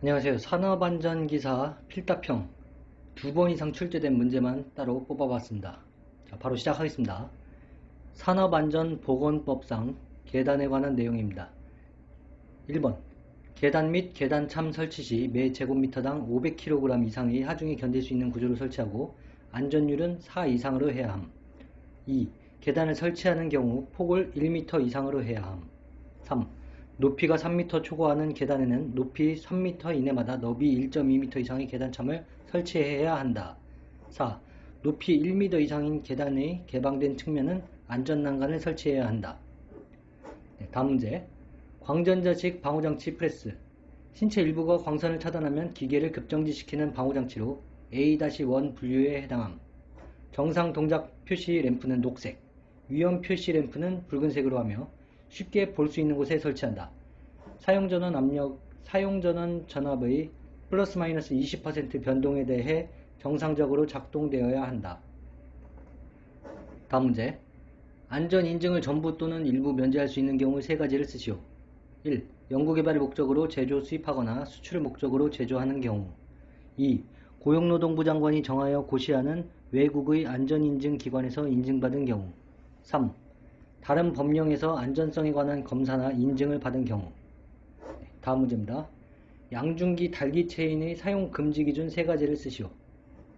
안녕하세요. 산업안전기사 필답형 두 번 이상 출제된 문제만 따로 뽑아봤습니다. 자, 바로 시작하겠습니다. 산업안전보건법상 계단에 관한 내용입니다. 1번 계단 및 계단참 설치 시 매 제곱미터당 500kg 이상의 하중이 견딜 수 있는 구조를 설치하고 안전율은 4 이상으로 해야 함. 2. 계단을 설치하는 경우 폭을 1m 이상으로 해야 함. 3. 높이가 3m 초과하는 계단에는 높이 3m 이내마다 너비 1.2m 이상의 계단참을 설치해야 한다. 4. 높이 1m 이상인 계단의 개방된 측면은 안전난간을 설치해야 한다. 네, 다음 문제. 광전자식 방호장치 프레스. 신체 일부가 광선을 차단하면 기계를 급정지시키는 방호장치로 A-1 분류에 해당함. 정상 동작 표시 램프는 녹색, 위험 표시 램프는 붉은색으로 하며 쉽게 볼 수 있는 곳에 설치한다. 사용전원 압력, 사용전원 전압의 플러스 마이너스 20% 변동에 대해 정상적으로 작동되어야 한다. 다음 문제. 안전 인증을 전부 또는 일부 면제할 수 있는 경우 세 가지를 쓰시오. 1. 연구개발의 목적으로 제조 수입하거나 수출을 목적으로 제조하는 경우 2. 고용노동부 장관이 정하여 고시하는 외국의 안전인증기관에서 인증받은 경우 3. 다른 법령에서 안전성에 관한 검사나 인증을 받은 경우 다음 문제입니다. 양중기 달기 체인의 사용 금지 기준 세 가지를 쓰시오.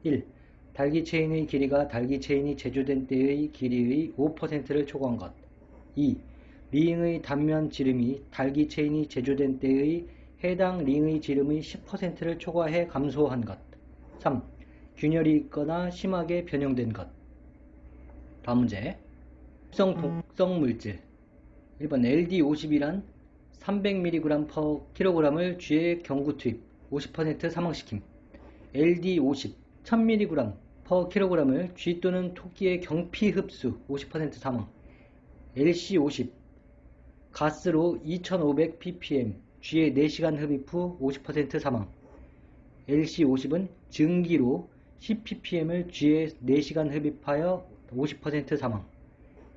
1. 달기 체인의 길이가 달기 체인이 제조된 때의 길이의 5%를 초과한 것. 2. 링의 단면 지름이 달기 체인이 제조된 때의 해당 링의 지름의 10%를 초과해 감소한 것. 3. 균열이 있거나 심하게 변형된 것. 다음 문제. 독성 독성 물질. 1번 LD50이란 300mg kg을 쥐의 경구 투입 50% 사망시킴. LD50 1000mg kg을 쥐 또는 토끼의 경피 흡수 50% 사망. LC50 가스로 2500 ppm 쥐의 4시간 흡입 후 50% 사망. LC50은 증기로 10 ppm을 쥐의 4시간 흡입하여 50% 사망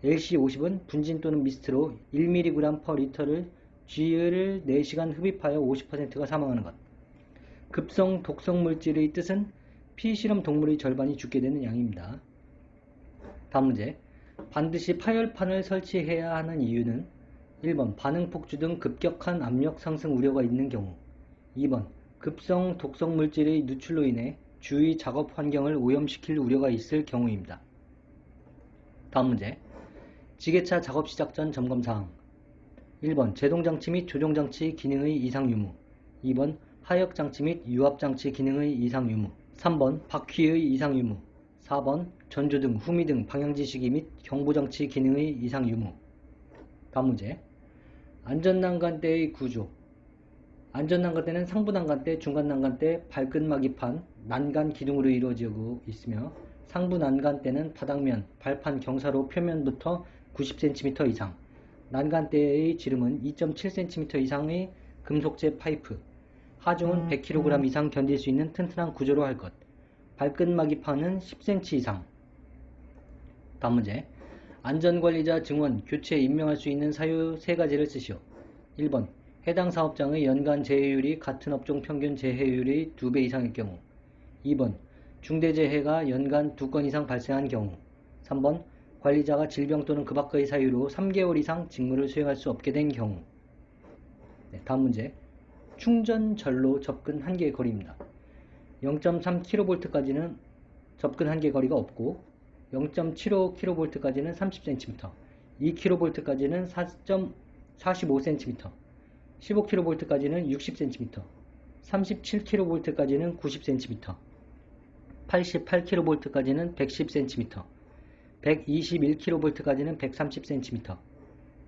LC50은 분진 또는 미스트로 1mg/L를 쥐를 4시간 흡입하여 50%가 사망하는 것. 급성 독성 물질의 뜻은 피 실험 동물의 절반이 죽게 되는 양입니다. 다음 문제. 반드시 파열판을 설치해야 하는 이유는 1번 반응 폭주 등 급격한 압력 상승 우려가 있는 경우 2번 급성 독성 물질의 누출로 인해 주위 작업 환경을 오염시킬 우려가 있을 경우입니다. 다음 문제. 지게차 작업 시작 전 점검 사항. 1번 제동장치 및 조종장치 기능의 이상 유무. 2번 하역장치 및 유압장치 기능의 이상 유무. 3번 바퀴의 이상 유무. 4번 전조 등 후미 등 방향지시기 및 경보장치 기능의 이상 유무. 다음 문제. 안전난간대의 구조. 안전난간대는 상부난간대, 중간난간대, 발끝막이판, 난간 기둥으로 이루어지고 있으며 상부난간대는 바닥면, 발판 경사로 표면부터 90cm 이상, 난간대의 지름은 2.7cm 이상의 금속재 파이프, 하중은 100kg 이상 견딜 수 있는 튼튼한 구조로 할 것, 발끝막이판은 10cm 이상. 다음 문제. 안전관리자 증원, 교체, 임명할 수 있는 사유 세 가지를 쓰시오. 1번. 해당 사업장의 연간 재해율이 같은 업종 평균 재해율의 2배 이상일 경우 2번. 중대재해가 연간 2건 이상 발생한 경우 3번. 관리자가 질병 또는 그 밖의 사유로 3개월 이상 직무를 수행할 수 없게 된 경우 네, 다음 문제 충전절로 접근 한계의 거리입니다. 0.3kV까지는 접근 한계 거리가 없고 0.75kV까지는 30cm 2kV까지는 4.45cm 15kV까지는 60cm 37kV까지는 90cm 88kV까지는 110cm 121kV까지는 130cm,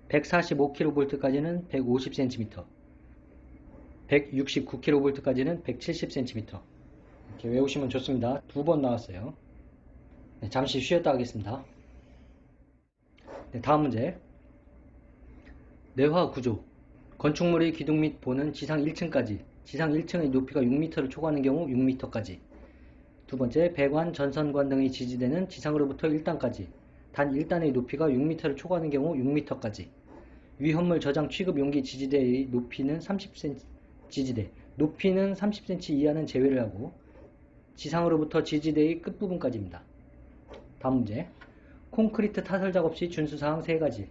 145kV까지는 150cm, 169kV까지는 170cm. 이렇게 외우시면 좋습니다. 두 번 나왔어요. 네, 잠시 쉬었다 하겠습니다. 네, 다음 문제. 내화 구조. 건축물의 기둥 및 보는 지상 1층까지, 지상 1층의 높이가 6m를 초과하는 경우 6m까지, 두 번째, 배관, 전선관 등의 지지대는 지상으로부터 1단까지, 단 1단의 높이가 6m를 초과하는 경우 6m까지, 위험물 저장 취급 용기 지지대의 높이는 30cm, 지지대, 높이는 30cm 이하는 제외를 하고 지상으로부터 지지대의 끝부분까지입니다. 다음 문제. 콘크리트 타설 작업 시 준수사항 3가지.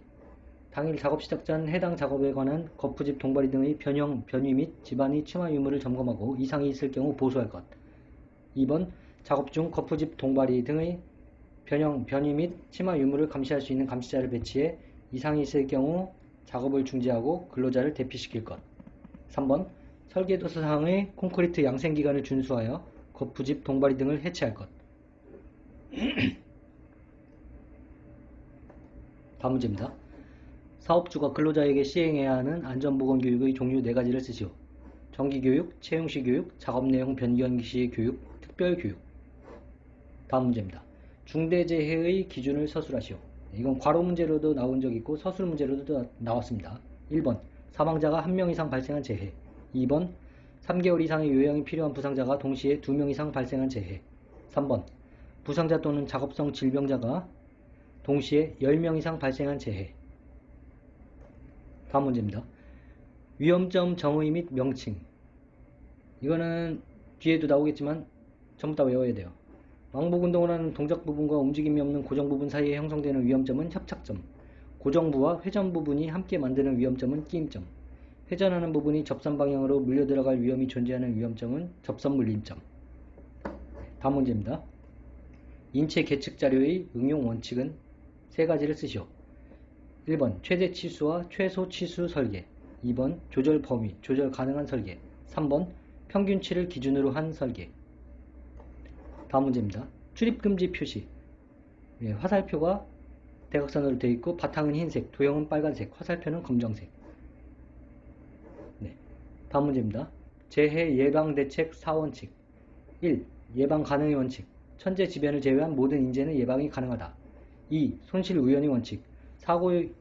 당일 작업 시작 전 해당 작업에 관한 거푸집 동바리 등의 변형, 변위 및 집안의 치마 유무를 점검하고 이상이 있을 경우 보수할 것. 2번 작업 중 거푸집 동바리 등의 변형, 변위 및 치마 유무를 감시할 수 있는 감시자를 배치해 이상이 있을 경우 작업을 중지하고 근로자를 대피시킬 것. 3번 설계도서 사항의 콘크리트 양생기간을 준수하여 거푸집 동바리 등을 해체할 것. 다음 문제입니다. 사업주가 근로자에게 시행해야 하는 안전보건교육의 종류 4가지를 쓰시오. 정기교육, 채용시 교육, 작업 내용 변경 시 교육, 특별교육. 다음 문제입니다. 중대재해의 기준을 서술하시오. 이건 괄호 문제로도 나온 적 있고 서술 문제로도 나- 나왔습니다. 1번 사망자가 1명 이상 발생한 재해 2번 3개월 이상의 요양이 필요한 부상자가 동시에 2명 이상 발생한 재해 3번 부상자 또는 작업성 질병자가 동시에 10명 이상 발생한 재해 다음 문제입니다. 위험점 정의 및 명칭 이거는 뒤에도 나오겠지만 전부 다 외워야 돼요. 왕복 운동을 하는 동작 부분과 움직임이 없는 고정 부분 사이에 형성되는 위험점은 협착점, 고정부와 회전 부분이 함께 만드는 위험점은 끼임점, 회전하는 부분이 접선 방향으로 물려 들어갈 위험이 존재하는 위험점은 접선 물림점. 다음 문제입니다. 인체 계측 자료의 응용 원칙은 세 가지를 쓰시오. 1번 최대 치수와 최소 치수 설계 2번 조절 범위, 조절 가능한 설계 3번 평균치를 기준으로 한 설계 다음 문제입니다. 출입금지 표시 예, 화살표가 대각선으로 되어 있고 바탕은 흰색, 도형은 빨간색, 화살표는 검정색 네. 다음 문제입니다. 재해 예방 대책 4원칙 1. 예방 가능의 원칙 천재 지변을 제외한 모든 인재는 예방이 가능하다 2. 손실 우연의 원칙 사고의,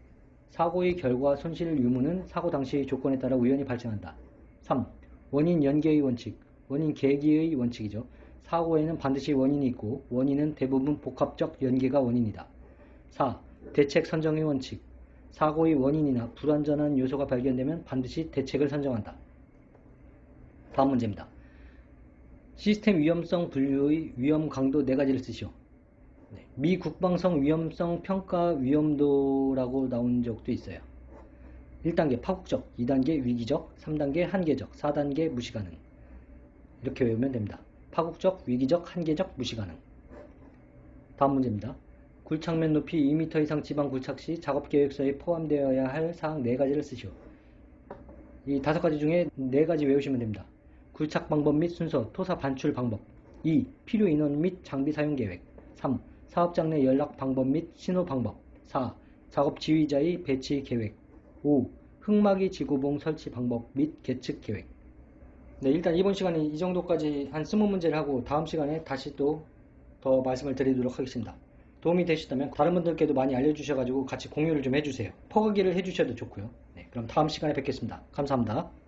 사고의 결과 손실 유무는 사고 당시의 조건에 따라 우연히 발생한다. 3. 원인 연계의 원칙, 원인 계기의 원칙이죠. 사고에는 반드시 원인이 있고 원인은 대부분 복합적 연계가 원인이다. 4. 대책 선정의 원칙, 사고의 원인이나 불완전한 요소가 발견되면 반드시 대책을 선정한다. 다음 문제입니다. 시스템 위험성 분류의 위험 강도 4가지를 쓰시오. 네, 미국방성 위험성 평가 위험도라고 나온 적도 있어요. 1단계 파국적, 2단계 위기적, 3단계 한계적, 4단계 무시가능. 이렇게 외우면 됩니다. 파국적, 위기적, 한계적, 무시가능. 다음 문제입니다. 굴착면 높이 2m 이상 지방 굴착 시 작업 계획서에 포함되어야 할 사항 4가지를 쓰시오. 이 다섯 가지 중에 네 가지 외우시면 됩니다. 굴착 방법 및 순서, 토사 반출 방법. 2. 필요 인원 및 장비 사용 계획. 3. 사업장 내 연락 방법 및 신호 방법. 4. 작업 지휘자의 배치 계획. 5. 흙막이 지구봉 설치 방법 및 계측 계획. 네, 일단 이번 시간에 이 정도까지 한 20문제를 하고 다음 시간에 다시 또 더 말씀을 드리도록 하겠습니다. 도움이 되셨다면 다른 분들께도 많이 알려주셔가지고 같이 공유를 좀 해주세요. 퍼가기를 해주셔도 좋고요. 네, 그럼 다음 시간에 뵙겠습니다. 감사합니다.